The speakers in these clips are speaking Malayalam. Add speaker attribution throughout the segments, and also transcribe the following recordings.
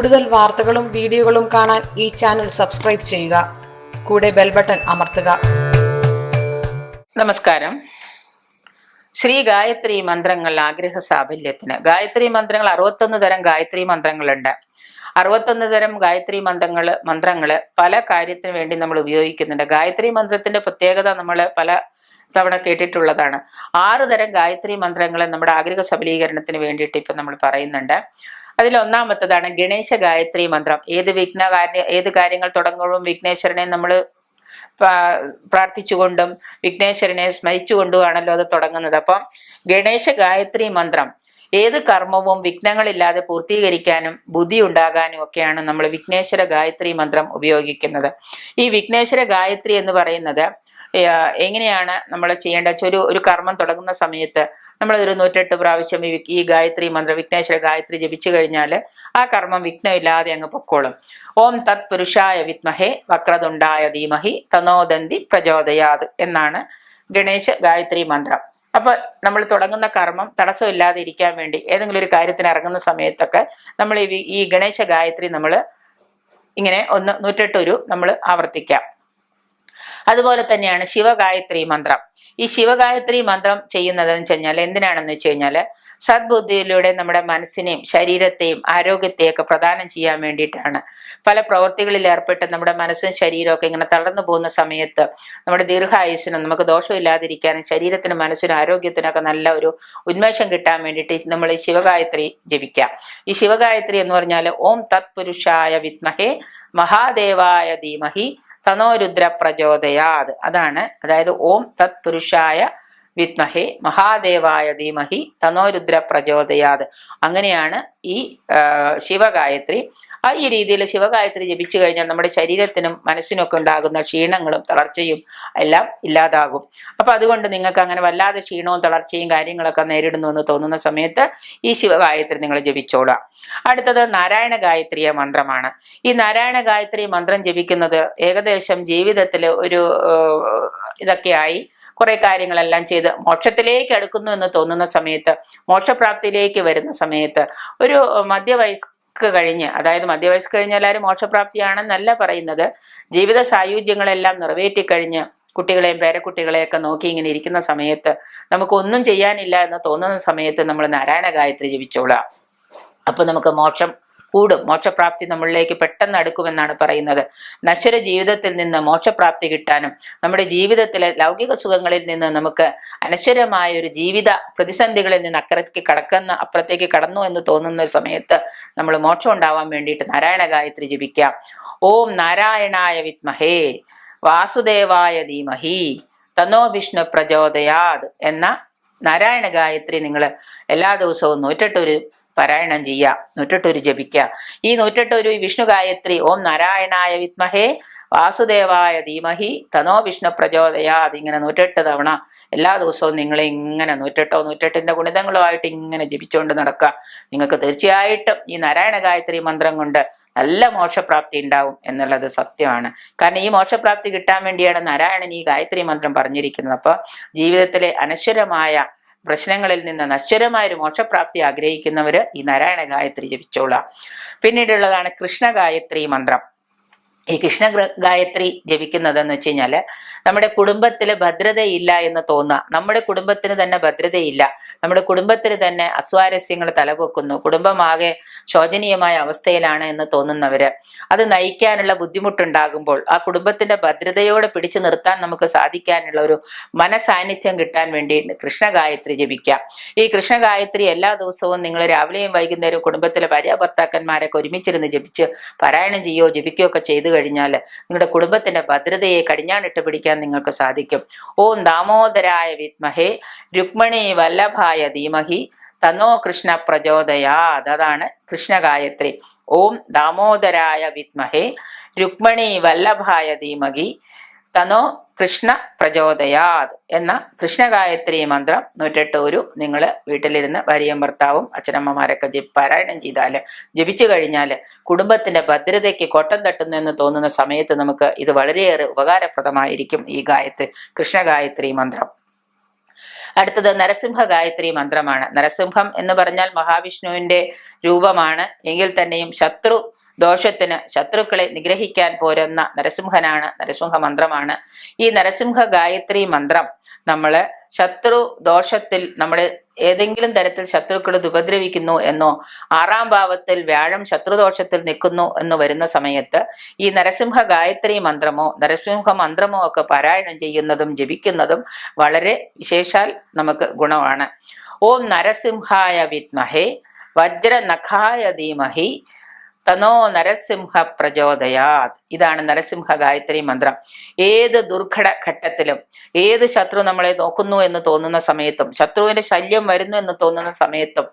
Speaker 1: കൂടുതൽ വാർത്തകളും വീഡിയോകളും കാണാൻ ഈ ചാനൽ സബ്സ്ക്രൈബ് ചെയ്യുക. കൂടെ ബെൽ ബട്ടൺ അമർത്തുക.
Speaker 2: നമസ്കാരം. ശ്രീ ഗായത്രി മന്ത്രങ്ങൾ ആഗ്രഹ സാഫല്യത്തിന്. ഗായത്രി മന്ത്രങ്ങൾ അറുപത്തൊന്ന് തരം ഗായത്രി മന്ത്രങ്ങളുണ്ട്. അറുപത്തൊന്ന് തരം ഗായത്രി മന്ത്രങ്ങൾ മന്ത്രങ്ങൾ പല കാര്യത്തിന് വേണ്ടി നമ്മൾ ഉപയോഗിക്കുന്നുണ്ട്. ഗായത്രി മന്ത്രത്തിന്റെ പ്രത്യേകത നമ്മൾ പല തവണ കേട്ടിട്ടുള്ളതാണ്. ആറ് തരം ഗായത്രി മന്ത്രങ്ങൾ നമ്മുടെ ആഗ്രഹ സബലീകരണത്തിന് വേണ്ടിയിട്ട് ഇപ്പൊ നമ്മൾ പറയുന്നുണ്ട്. അതിൽ ഒന്നാമത്തതാണ് ഗണേശ ഗായത്രി മന്ത്രം. ഏത് വിഘ്ന കാര്യ ഏത് കാര്യങ്ങൾ തുടങ്ങുമ്പോഴും വിഘ്നേശ്വരനെ നമ്മൾ പ്രാർത്ഥിച്ചുകൊണ്ടും വിഘ്നേശ്വരനെ സ്മരിച്ചുകൊണ്ടുമാണല്ലോ അത് തുടങ്ങുന്നത്. അപ്പം ഗണേശ ഗായത്രി മന്ത്രം ഏത് കർമ്മവും വിഘ്നങ്ങളില്ലാതെ പൂർത്തീകരിക്കാനും ബുദ്ധി ഉണ്ടാകാനും ഒക്കെയാണ് നമ്മൾ വിഘ്നേശ്വര ഗായത്രി മന്ത്രം ഉപയോഗിക്കുന്നത്. ഈ വിഘ്നേശ്വര ഗായത്രി എന്ന് പറയുന്നത് എങ്ങനെയാണ് നമ്മൾ ചെയ്യേണ്ട ഒരു ഒരു കർമ്മം തുടങ്ങുന്ന സമയത്ത് നമ്മൾ ഒരു നൂറ്റെട്ട് പ്രാവശ്യം ഈ ഗായത്രി മന്ത്രം വിഘ്നേശ്വര ഗായത്രി ജപിച്ചു കഴിഞ്ഞാൽ ആ കർമ്മം വിഘ്നമില്ലാതെ അങ്ങ് പൊക്കോളും. ഓം തത് പുരുഷായ വിത്മഹേ വക്രതുണ്ടായ ധീമഹി തനോദന്തി പ്രചോദയാത് എന്നാണ് ഗണേശ ഗായത്രി മന്ത്രം. അപ്പൊ നമ്മൾ തുടങ്ങുന്ന കർമ്മം തടസ്സമില്ലാതെ ഇരിക്കാൻ വേണ്ടി ഏതെങ്കിലും ഒരു കാര്യത്തിന് ഇറങ്ങുന്ന സമയത്തൊക്കെ നമ്മൾ ഈ ഗണേശ ഗായത്രി നമ്മൾ ഇങ്ങനെ ഒന്ന് നൂറ്റെട്ടൊരു നമ്മൾ ആവർത്തിക്കാം. അതുപോലെ തന്നെയാണ് ശിവഗായത്രി മന്ത്രം. ഈ ശിവഗായത്രി മന്ത്രം ചെയ്യുന്നതെന്ന് വെച്ച് കഴിഞ്ഞാൽ എന്തിനാണെന്ന് വെച്ച് കഴിഞ്ഞാൽ സദ്ബുദ്ധിയിലൂടെ നമ്മുടെ മനസ്സിനെയും ശരീരത്തെയും ആരോഗ്യത്തെയും ഒക്കെ പ്രദാനം ചെയ്യാൻ വേണ്ടിയിട്ടാണ്. പല പ്രവൃത്തികളിൽ ഏർപ്പെട്ട് നമ്മുടെ മനസ്സും ശരീരവും ഒക്കെ ഇങ്ങനെ തളർന്നു പോകുന്ന സമയത്ത് നമ്മുടെ ദീർഘായുസിനും നമുക്ക് ദോഷമില്ലാതിരിക്കാനും ശരീരത്തിനും മനസ്സിനും ആരോഗ്യത്തിനൊക്കെ നല്ല ഒരു ഉന്മേഷം കിട്ടാൻ വേണ്ടിയിട്ട് നമ്മൾ ഈ ശിവഗായത്രി ജപിക്കാം ഈ ശിവഗായത്രി എന്ന് പറഞ്ഞാൽ ഓം തത്പുരുഷായ പുരുഷായ വിദ്മഹേ മഹാദേവായ ധീമഹി തനോരുദ്ര പ്രചോദയാത് അതാണ് അതായത് ഓം തത് പുരുഷായ വിദ്മഹേ മഹാദേവായ ധീമഹി തനോരുദ്ര പ്രചോദയാത് അങ്ങനെയാണ് ഈ ശിവഗായത്രി. ആ ഈ രീതിയിൽ ശിവഗായത്രി ജപിച്ചു കഴിഞ്ഞാൽ നമ്മുടെ ശരീരത്തിനും മനസ്സിനൊക്കെ ഉണ്ടാകുന്ന ക്ഷീണങ്ങളും തളർച്ചയും എല്ലാം ഇല്ലാതാകും. അപ്പൊ അതുകൊണ്ട് നിങ്ങൾക്ക് അങ്ങനെ വല്ലാതെ ക്ഷീണവും തളർച്ചയും കാര്യങ്ങളൊക്കെ നേരിടുന്നു എന്ന് തോന്നുന്ന സമയത്ത് ഈ ശിവഗായത്രി നിങ്ങൾ ജപിച്ചോളാം അടുത്തത് നാരായണ ഗായത്രിയ മന്ത്രമാണ്. ഈ നാരായണ ഗായത്രി മന്ത്രം ജപിക്കുന്നത് ഏകദേശം ജീവിതത്തിൽ ഒരു ഇതൊക്കെയായി കുറെ കാര്യങ്ങളെല്ലാം ചെയ്ത് മോക്ഷത്തിലേക്ക് അടുക്കുന്നു എന്ന് തോന്നുന്ന സമയത്ത് മോക്ഷപ്രാപ്തിയിലേക്ക് വരുന്ന സമയത്ത് ഒരു മധ്യവയസ്ക് കഴിഞ്ഞ് അതായത് മധ്യവയസ്ക് കഴിഞ്ഞ എല്ലാവരും മോക്ഷപ്രാപ്തിയാണെന്നല്ല പറയുന്നത്. ജീവിത സായുജ്യങ്ങളെല്ലാം നിറവേറ്റിക്കഴിഞ്ഞ് കുട്ടികളെയും പേരക്കുട്ടികളെയൊക്കെ നോക്കി ഇങ്ങനെ ഇരിക്കുന്ന സമയത്ത് നമുക്കൊന്നും ചെയ്യാനില്ല എന്ന് തോന്നുന്ന സമയത്ത് നമ്മൾ നാരായണ ഗായത്രി ജപിച്ചോളാം. അപ്പൊ നമുക്ക് മോക്ഷം കൂടും. മോക്ഷപ്രാപ്തി നമ്മളിലേക്ക് പെട്ടെന്ന് അടുക്കുമെന്നാണ് പറയുന്നത്. നശ്വര ജീവിതത്തിൽ നിന്ന് മോക്ഷപ്രാപ്തി കിട്ടാനും നമ്മുടെ ജീവിതത്തിലെ ലൗകിക സുഖങ്ങളിൽ നിന്ന് നമുക്ക് അനശ്വരമായ ഒരു ജീവിത പ്രതിസന്ധികളിൽ നിന്ന് അക്കരയ്ക്ക് കടക്കുന്ന അപ്പുറത്തേക്ക് കടന്നു എന്ന് തോന്നുന്ന സമയത്ത് നമ്മൾ മോക്ഷം ഉണ്ടാവാൻ വേണ്ടിയിട്ട് നാരായണ ഗായത്രി ജപിക്കാം. ഓം നാരായണായ വിത്മഹേ വാസുദേവായ ധീമഹി തന്നോ വിഷ്ണു പ്രചോദയാത് എന്ന നാരായണ ഗായത്രി നിങ്ങൾ എല്ലാ ദിവസവും നൂറ്റെട്ടൊരു പാരായണം ചെയ്യുക നൂറ്റെട്ടൊരു ജപിക്കുക. ഈ നൂറ്റെട്ടൊരു വിഷ്ണു ഗായത്രി ഓം നാരായണായ വിത്മഹേ വാസുദേവായ ധീമഹി തനോ വിഷ്ണു പ്രചോദയാത്. അതിങ്ങനെ നൂറ്റെട്ട് തവണ എല്ലാ ദിവസവും നിങ്ങൾ ഇങ്ങനെ നൂറ്റെട്ടോ നൂറ്റെട്ടിന്റെ ഗുണിതങ്ങളുമായിട്ട് ഇങ്ങനെ ജപിച്ചുകൊണ്ട് നടക്കുക. നിങ്ങൾക്ക് തീർച്ചയായിട്ടും ഈ നാരായണ ഗായത്രി മന്ത്രം കൊണ്ട് നല്ല മോക്ഷപ്രാപ്തി ഉണ്ടാവും എന്നുള്ളത് സത്യമാണ്. കാരണം ഈ മോക്ഷപ്രാപ്തി കിട്ടാൻ വേണ്ടിയാണ് നാരായണൻ ഈ ഗായത്രി മന്ത്രം പറഞ്ഞിരിക്കുന്നത്. അപ്പോൾ ജീവിതത്തിലെ അനശ്വരമായ പ്രശ്നങ്ങളിൽ നിന്ന് നശ്വരമായ ഒരു മോക്ഷപ്രാപ്തി ആഗ്രഹിക്കുന്നവര് ഈ നാരായണ ഗായത്രി ജപിച്ചോളാം പിന്നീടുള്ളതാണ് കൃഷ്ണ ഗായത്രി മന്ത്രം. ഈ കൃഷ്ണ ഗായത്രി ജപിക്കുന്നതെന്ന് വെച്ച് കഴിഞ്ഞാൽ നമ്മുടെ കുടുംബത്തിൽ ഭദ്രതയില്ല എന്ന് തോന്നുക നമ്മുടെ കുടുംബത്തിന് തന്നെ ഭദ്രതയില്ല. നമ്മുടെ കുടുംബത്തിന് തന്നെ അസ്വാരസ്യങ്ങൾ തലപൊക്കുന്നു. കുടുംബമാകെ ശോചനീയമായ അവസ്ഥയിലാണ് എന്ന് തോന്നുന്നവര്. അത് നയിക്കാനുള്ള ബുദ്ധിമുട്ടുണ്ടാകുമ്പോൾ ആ കുടുംബത്തിന്റെ ഭദ്രതയോടെ പിടിച്ചു നിർത്താൻ നമുക്ക് സാധിക്കാനുള്ള ഒരു മനസാന്നിധ്യം കിട്ടാൻ വേണ്ടി കൃഷ്ണ ഗായത്രി ജപിക്കാം. ഈ കൃഷ്ണ ഗായത്രി എല്ലാ ദിവസവും നിങ്ങൾ രാവിലെയും വൈകുന്നേരവും കുടുംബത്തിലെ ഭാര്യ ഭർത്താക്കന്മാരൊക്കെ ഒരുമിച്ചിരുന്ന് ജപിച്ച് പാരായണം ചെയ്യുകയോ ജപിക്കുകയോ ഒക്കെ ചെയ്തു കഴിഞ്ഞാൽ നിങ്ങളുടെ കുടുംബത്തിന്റെ ഭദ്രതയെ കടിഞ്ഞാണിട്ട് പിടിക്കാൻ നിങ്ങൾക്ക് സാധിക്കും. ഓം ദാമോദരായ വിത്മഹേ രുക്മണി വല്ലഭായ ധീമഹി തന്നോ കൃഷ്ണ പ്രചോദയാത്. അതാണ് കൃഷ്ണ ഗായത്രി ഓം ദാമോദരായ വിത്മഹേ രുക്മണി വല്ലഭായ ധീമഹി തനോ കൃഷ്ണ പ്രചോദയാത് എന്ന കൃഷ്ണഗായത്രി മന്ത്രം നൂറ്റെട്ട് ഒരു നിങ്ങൾ വീട്ടിലിരുന്ന് ഭാര്യയും ഭർത്താവും അച്ഛനമ്മമാരൊക്കെ ജപ് പാരായണം ചെയ്താൽ ജപിച്ചു കഴിഞ്ഞാൽ കുടുംബത്തിന്റെ ഭദ്രതയ്ക്ക് കൊട്ടം തട്ടുന്നു എന്ന് തോന്നുന്ന സമയത്ത് നമുക്ക് ഇത് വളരെയേറെ ഉപകാരപ്രദമായിരിക്കും ഈ ഗായത്രി കൃഷ്ണഗായത്രി മന്ത്രം. അടുത്തത് നരസിംഹ ഗായത്രി മന്ത്രമാണ്. നരസിംഹം എന്ന് പറഞ്ഞാൽ മഹാവിഷ്ണുവിന്റെ രൂപമാണ്. എങ്കിൽ തന്നെയും ശത്രു ദോഷത്തിന് ശത്രുക്കളെ നിഗ്രഹിക്കാൻ പോരുന്ന നരസിംഹനാണ് നരസിംഹ മന്ത്രമാണ് ഈ നരസിംഹ ഗായത്രി മന്ത്രം നമ്മൾ ശത്രു ദോഷത്തിൽ നമ്മളെ ഏതെങ്കിലും തരത്തിൽ ശത്രുക്കൾ ഉപദ്രവിക്കുന്നു എന്നോ ആറാം ഭാവത്തിൽ വ്യാഴം ശത്രുദോഷത്തിൽ നിൽക്കുന്നു എന്ന് വരുന്ന സമയത്ത് ഈ നരസിംഹ ഗായത്രി മന്ത്രമോ നരസിംഹ മന്ത്രമോ ഒക്കെ പാരായണം ചെയ്യുന്നതും ജപിക്കുന്നതും വളരെ വിശേഷാൽ നമുക്ക് ഗുണമാണ്. ഓം നരസിംഹായ വിത്മഹേ വജ്രനഖായ ധീമഹി തനോ നരസിംഹ പ്രചോദയാത്. ഇതാണ് നരസിംഹ ഗായത്രി മന്ത്രം. ഏത് ദുർഘട ഘട്ടത്തിലും ഏത് ശത്രു നമ്മളെ നോക്കുന്നു എന്ന് തോന്നുന്ന സമയത്തും ശത്രുവിന്റെ ശല്യം വരുന്നു എന്ന് തോന്നുന്ന സമയത്തും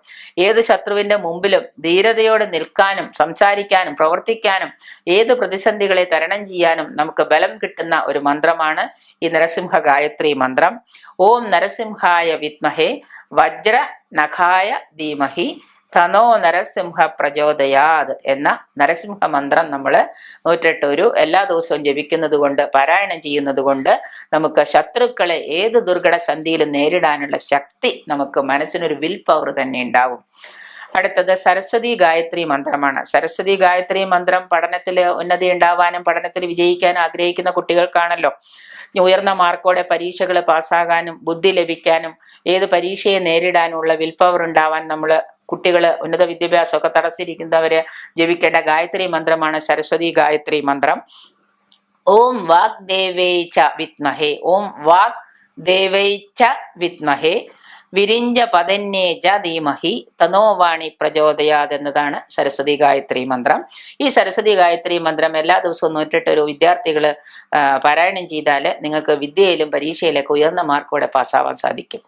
Speaker 2: ഏത് ശത്രുവിന്റെ മുമ്പിലും ധീരതയോടെ നിൽക്കാനും സംസാരിക്കാനും പ്രവർത്തിക്കാനും ഏത് പ്രതിസന്ധികളെ തരണം ചെയ്യാനും നമുക്ക് ബലം കിട്ടുന്ന ഒരു മന്ത്രമാണ് ഈ നരസിംഹ ഗായത്രി മന്ത്രം. ഓം നരസിംഹായ വിത്മഹേ വജ്ര നഖായ ധീമഹി തനോ നരസിംഹ പ്രചോദയാത് എന്ന നരസിംഹ മന്ത്രം നമ്മൾ നൂറ്റെട്ട് ഒരു എല്ലാ ദിവസവും ജപിക്കുന്നത് കൊണ്ട് പാരായണം ചെയ്യുന്നത് കൊണ്ട് നമുക്ക് ശത്രുക്കളെ ഏത് ദുർഘട സന്ധിയിലും നേരിടാനുള്ള ശക്തി നമുക്ക് മനസ്സിനൊരു വിൽ പവർ തന്നെ ഉണ്ടാവും. അടുത്തത് സരസ്വതി ഗായത്രി മന്ത്രമാണ്. സരസ്വതി ഗായത്രി മന്ത്രം പഠനത്തിൽ ഉന്നതി ഉണ്ടാവാനും പഠനത്തിൽ വിജയിക്കാനും ആഗ്രഹിക്കുന്ന കുട്ടികൾക്കാണല്ലോ. ഉയർന്ന മാർക്കോടെ പരീക്ഷകൾ പാസ്സാകാനും ബുദ്ധി ലഭിക്കാനും ഏത് പരീക്ഷയെ നേരിടാനുള്ള വിൽ പവർ ഉണ്ടാവാൻ നമ്മൾ കുട്ടികൾ ഉന്നത വിദ്യാഭ്യാസമൊക്കെ തടസ്സിരിക്കുന്നവര് ജപിക്കേണ്ട ഗായത്രി മന്ത്രമാണ് സരസ്വതി ഗായത്രി മന്ത്രം. ഓം വാഗ് ദേവേ വിത്മഹേ ഓം വാഗ് ദേവൈ വിത്മഹേ വിരിഞ്ച പതന്യേ ധീമഹി. തനോവാണി പ്രചോദയാത് എന്നതാണ് സരസ്വതി ഗായത്രി മന്ത്രം. ഈ സരസ്വതി ഗായത്രി മന്ത്രം എല്ലാ ദിവസവും നൂറ്റിട്ട് ഒരു വിദ്യാർത്ഥികൾ പാരായണം ചെയ്താൽ നിങ്ങൾക്ക് വിദ്യയിലും പരീക്ഷയിലൊക്കെ ഉയർന്ന മാർക്കോടെ പാസ്സാവാൻ സാധിക്കും.